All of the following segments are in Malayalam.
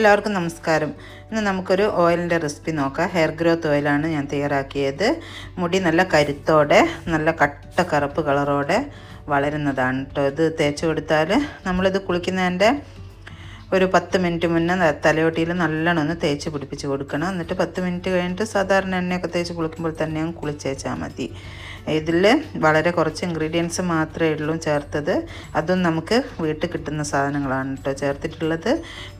എല്ലാവർക്കും നമസ്കാരം. ഇന്ന് നമുക്കൊരു ഓയിലിന്റെ റെസിപ്പി നോക്കാം. ഹെയർ ഗ്രോത്ത് ഓയിലാണ് ഞാൻ തയ്യാറാക്കിയത്. മുടി നല്ല കരുത്തോടെ നല്ല കട്ട കറുപ്പ് കളറോടെ വളരുന്നതാണ് കേട്ടോ ഇത് തേച്ച് കൊടുത്താൽ നമ്മളിത് കുളിക്കുന്നതിന്റെ ഒരു പത്ത് മിനിറ്റ് മുന്നേ തലയോട്ടിയിൽ നല്ലോണം ഒന്ന് തേച്ച് പിടിപ്പിച്ച് കൊടുക്കണം. എന്നിട്ട് പത്ത് മിനിറ്റ് കഴിഞ്ഞിട്ട് സാധാരണ എണ്ണയൊക്കെ തേച്ച് കുളിക്കുമ്പോൾ തന്നെ കുളിച്ചേച്ചാൽ മതി. ഇതിൽ വളരെ കുറച്ച് ഇൻഗ്രീഡിയൻസ് മാത്രമേ ഉള്ളൂ ചേർത്തത്. അതും നമുക്ക് വീട്ടിൽ കിട്ടുന്ന സാധനങ്ങളാണ് കേട്ടോ ചേർത്തിട്ടുള്ളത്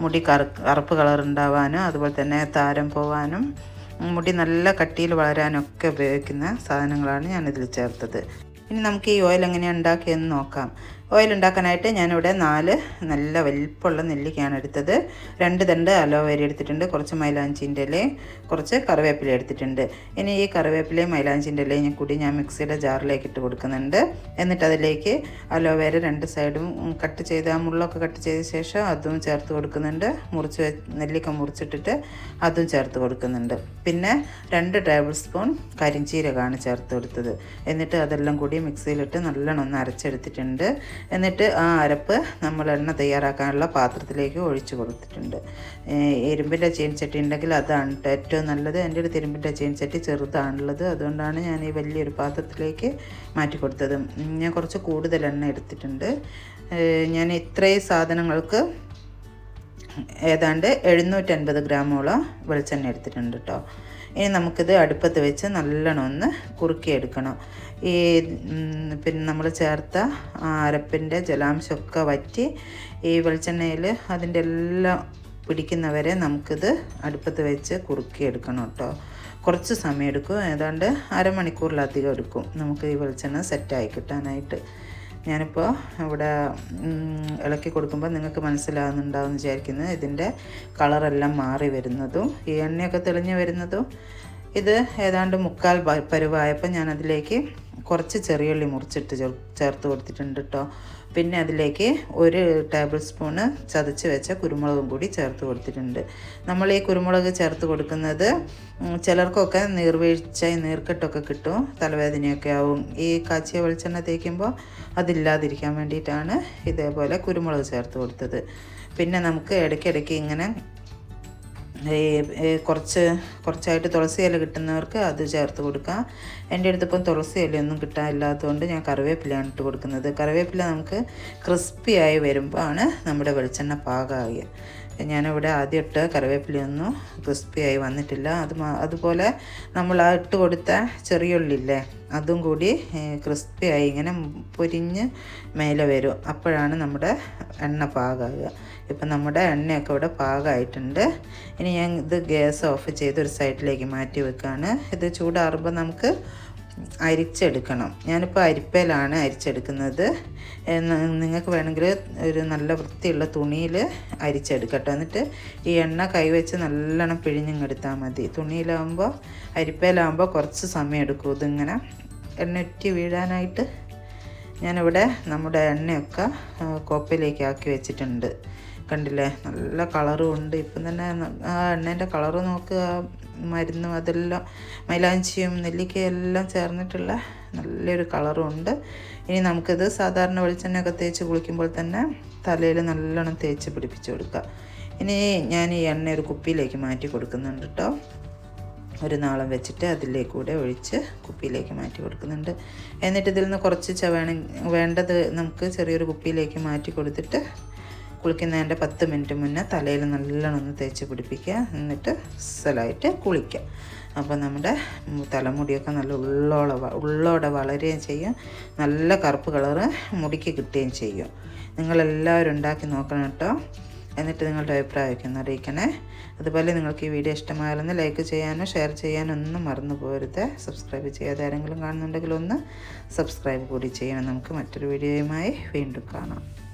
മുടി കറു കറുപ്പ് കളർ ഉണ്ടാവാനും അതുപോലെ തന്നെ താരം പോവാനും മുടി നല്ല കട്ടിയിൽ വളരാനൊക്കെ ഉപയോഗിക്കുന്ന സാധനങ്ങളാണ് ഞാനിതിൽ ചേർത്തത്. ഇനി നമുക്ക് ഈ ഓയിൽ എങ്ങനെയാണ് ഉണ്ടാക്കിയെന്ന് നോക്കാം. ഓയിൽ ഉണ്ടാക്കാനായിട്ട് ഞാനിവിടെ നാല് നല്ല വലിപ്പമുള്ള നെല്ലിക്കയാണ് എടുത്തത്. രണ്ട് തണ്ട് അലോവേര എടുത്തിട്ടുണ്ട് കുറച്ച് മൈലാഞ്ചിന്റെ ഇലയും കുറച്ച് കറിവേപ്പില എടുത്തിട്ടുണ്ട്. ഇനി ഈ കറിവേപ്പിലയും മൈലാഞ്ചിന്റെ ഇലയും കൂടി ഞാൻ മിക്സിയുടെ ജാറിലേക്ക് ഇട്ട് കൊടുക്കുന്നുണ്ട്. എന്നിട്ട് അതിലേക്ക് അലോവേര രണ്ട് സൈഡും കട്ട് ചെയ്ത് ആ മുള്ളൊക്കെ കട്ട് ചെയ്ത ശേഷം അതും ചേർത്ത് കൊടുക്കുന്നുണ്ട്. മുറിച്ച് നെല്ലിക്ക മുറിച്ചിട്ടിട്ട് അതും ചേർത്ത് കൊടുക്കുന്നുണ്ട്. പിന്നെ രണ്ട് ടേബിൾ സ്പൂൺ കരിഞ്ചീരകമാണ് ചേർത്ത് കൊടുത്തത്. എന്നിട്ട് അതെല്ലാം കൂടി മിക്സിയിലിട്ട് നല്ലോണം ഒന്ന് അരച്ചെടുത്തിട്ടുണ്ട്. എന്നിട്ട് ആ അരപ്പ് നമ്മൾ എണ്ണ തയ്യാറാക്കാനുള്ള പാത്രത്തിലേക്ക് ഒഴിച്ചു കൊടുത്തിട്ടുണ്ട്. ഇരുമ്പിന്റെ ചീൻചട്ടി ഉണ്ടെങ്കിൽ അതാണ് ഏറ്റവും നല്ലത്. എന്റെ ഒരു തിരുമ്പിന്റെ ചീൻചട്ടി ചെറുതാണുള്ളത്. അതുകൊണ്ടാണ് ഞാൻ ഈ വലിയൊരു പാത്രത്തിലേക്ക് മാറ്റി കൊടുത്തത്. ഞാൻ കുറച്ച് കൂടുതൽ എണ്ണ എടുത്തിട്ടുണ്ട്. ഞാൻ ഇത്രയും സാധനങ്ങൾക്ക് ഏതാണ്ട് എഴുന്നൂറ്റൻപത് ഗ്രാമോളം വെളിച്ചെണ്ണ എടുത്തിട്ടുണ്ട് കേട്ടോ ഇനി നമുക്കിത് അടുപ്പത്ത് വെച്ച് നല്ലോണം ഒന്ന് കുറുക്കിയെടുക്കണം. ഈ പിന്നെ നമ്മൾ ചേർത്ത അരപ്പിന്റെ ജലാംശമൊക്കെ വറ്റി ഈ വെളിച്ചെണ്ണയിൽ അതിന്റെ എല്ലാം പിടിക്കുന്നവരെ നമുക്കിത് അടുപ്പത്ത് വെച്ച് കുറുക്കിയെടുക്കണം കേട്ടോ. കുറച്ച് സമയം എടുക്കും. ഏതാണ്ട് അരമണിക്കൂറിലധികം എടുക്കും നമുക്ക് ഈ വെളിച്ചെണ്ണ സെറ്റായി കിട്ടാനായിട്ട്. ഞാനിപ്പോൾ ഇവിടെ ഇളക്കി കൊടുക്കുമ്പോൾ നിങ്ങൾക്ക് മനസ്സിലാകുന്നുണ്ടാവും വിചാരിക്കുന്നത് ഇതിന്റെ കളറെല്ലാം മാറി വരുന്നതും ഈ എണ്ണയൊക്കെ തെളിഞ്ഞു വരുന്നതും. ഇത് ഏതാണ്ട് മുക്കാൽ പരുവായപ്പോൾ ഞാൻ അതിലേക്ക് കുറച്ച് ചെറിയുള്ളി മുറിച്ചിട്ട് ചേർത്ത് കൊടുത്തിട്ടുണ്ട് കേട്ടോ പിന്നെ അതിലേക്ക് ഒരു ടേബിൾ സ്പൂണ് ചതച്ച് വെച്ച കുരുമുളകും കൂടി ചേർത്ത് കൊടുത്തിട്ടുണ്ട്. നമ്മൾ ഈ കുരുമുളക് ചേർത്ത് കൊടുക്കുന്നത് ചിലർക്കൊക്കെ നീർവീഴ്ച നീർക്കെട്ടൊക്കെ കിട്ടും തലവേദനയൊക്കെ ആവും. ഈ കാച്ചിയ വെളിച്ചെണ്ണ തേക്കുമ്പോൾ അതില്ലാതിരിക്കാൻ വേണ്ടിയിട്ടാണ് ഇതേപോലെ കുരുമുളക് ചേർത്ത് കൊടുത്തത്. പിന്നെ നമുക്ക് ഇടയ്ക്കിടയ്ക്ക് ഇങ്ങനെ കുറച്ച് കുറച്ചായിട്ട് തുളസി ഇല കിട്ടുന്നവർക്ക് അത് ചേർത്ത് കൊടുക്കാം. എന്റെ അടുത്തിപ്പം തുളസി ഇലയൊന്നും കിട്ടാനില്ലാത്തതുകൊണ്ട് ഞാൻ കറിവേപ്പിലയാണ് ഇട്ട് കൊടുക്കുന്നത്. കറിവേപ്പില നമുക്ക് ക്രിസ്പിയായി വരുമ്പോൾ ആണ് നമ്മുടെ വെളിച്ചെണ്ണ പാകമാകുക ഞാനിവിടെ ആദ്യം ഇട്ട് കറിവേപ്പിലയൊന്നും ക്രിസ്പി ആയി വന്നിട്ടില്ല. അത് അതുപോലെ നമ്മൾ ആ ഇട്ട് കൊടുത്ത ചെറിയുള്ളില്ലേ അതും കൂടി ക്രിസ്പി ആയി ഇങ്ങനെ പൊരിഞ്ഞ് മേലെ വരും. അപ്പോഴാണ് നമ്മുടെ എണ്ണ പാകമാകുക ഇപ്പം നമ്മുടെ എണ്ണയൊക്കെ ഇവിടെ പാകമായിട്ടുണ്ട് ഇനി ഞാൻ ഇത് ഗ്യാസ് ഓഫ് ചെയ്ത് ഒരു സൈഡിലേക്ക് മാറ്റി വെക്കുകയാണ് ഇത് ചൂടാറുമ്പോൾ നമുക്ക് അരിച്ചെടുക്കണം. ഞാനിപ്പോൾ അരിപ്പയിലാണ് അരിച്ചെടുക്കുന്നത്. നിങ്ങൾക്ക് വേണമെങ്കിൽ ഒരു നല്ല വൃത്തിയുള്ള തുണിയിൽ അരിച്ചെടുക്കട്ടോ. എന്നിട്ട് ഈ എണ്ണ കൈവച്ച് നല്ലോണം പിഴിഞ്ഞിങ്ങെടുത്താൽ മതി. തുണിയിലാകുമ്പോൾ അരിപ്പയിലാകുമ്പോൾ കുറച്ച് സമയം എടുക്കും ഇതിങ്ങനെ. എണ്ണ ഇറ്റി വീഴാനായിട്ട് ഞാനിവിടെ നമ്മുടെ എണ്ണയൊക്കെ കോപ്പയിലേക്ക് ആക്കി വെച്ചിട്ടുണ്ട്. കണ്ടില്ലേ? നല്ല കളറും ഉണ്ട്. ഇപ്പം തന്നെ ആ എണ്ണേന്റെ കളറ് നോക്കുക മരുന്നും അതെല്ലാം മൈലാഞ്ചിയും നെല്ലിക്കയും എല്ലാം ചേർന്നിട്ടുള്ള നല്ലൊരു കളറും ഉണ്ട് ഇനി നമുക്കിത് സാധാരണ വെളിച്ചെണ്ണയൊക്കെ തേച്ച് കുളിക്കുമ്പോൾ തന്നെ തലയിൽ നല്ലോണം തേച്ച് പിടിപ്പിച്ച് കൊടുക്കുക. ഇനി ഞാൻ ഈ എണ്ണ ഒരു കുപ്പിയിലേക്ക് മാറ്റി കൊടുക്കുന്നുണ്ട് കേട്ടോ. ഒരു നാളം വെച്ചിട്ട് അതിലേക്ക് കൂടെ ഒഴിച്ച് കുപ്പിയിലേക്ക് മാറ്റി കൊടുക്കുന്നുണ്ട്. എന്നിട്ട് ഇതിൽ നിന്ന് കുറച്ച് ചവേണ വേണ്ടത് നമുക്ക് ചെറിയൊരു കുപ്പിയിലേക്ക് മാറ്റി കൊടുത്തിട്ട് കുളിക്കുന്നതിന്റെ പത്ത് മിനിറ്റ് മുന്നേ തലയിൽ നല്ലോണം ഒന്ന് തേച്ച് പിടിപ്പിക്കുക. എന്നിട്ട് സ്ഥലമായിട്ട് കുളിക്കുക. അപ്പോൾ നമ്മുടെ തലമുടിയൊക്കെ നല്ല ഉള്ളോടെ ഉള്ളോടെ വളരുകയും ചെയ്യും. നല്ല കറുപ്പ് കളറ് മുടിക്ക് കിട്ടുകയും ചെയ്യും. നിങ്ങളെല്ലാവരും ഉണ്ടാക്കി നോക്കണം കേട്ടോ. എന്നിട്ട് നിങ്ങളുടെ അഭിപ്രായമൊക്കെ ഒന്ന് അറിയിക്കണേ. അതുപോലെ നിങ്ങൾക്ക് ഈ വീഡിയോ ഇഷ്ടമായാലൊന്ന് ലൈക്ക് ചെയ്യാനോ ഷെയർ ചെയ്യാനോ ഒന്നും മറന്നു പോരുത്. സബ്സ്ക്രൈബ് ചെയ്യാതെ ആരെങ്കിലും കാണുന്നുണ്ടെങ്കിൽ ഒന്ന് സബ്സ്ക്രൈബ് കൂടി ചെയ്യണം. നമുക്ക് മറ്റൊരു വീഡിയോയുമായി വീണ്ടും കാണാം.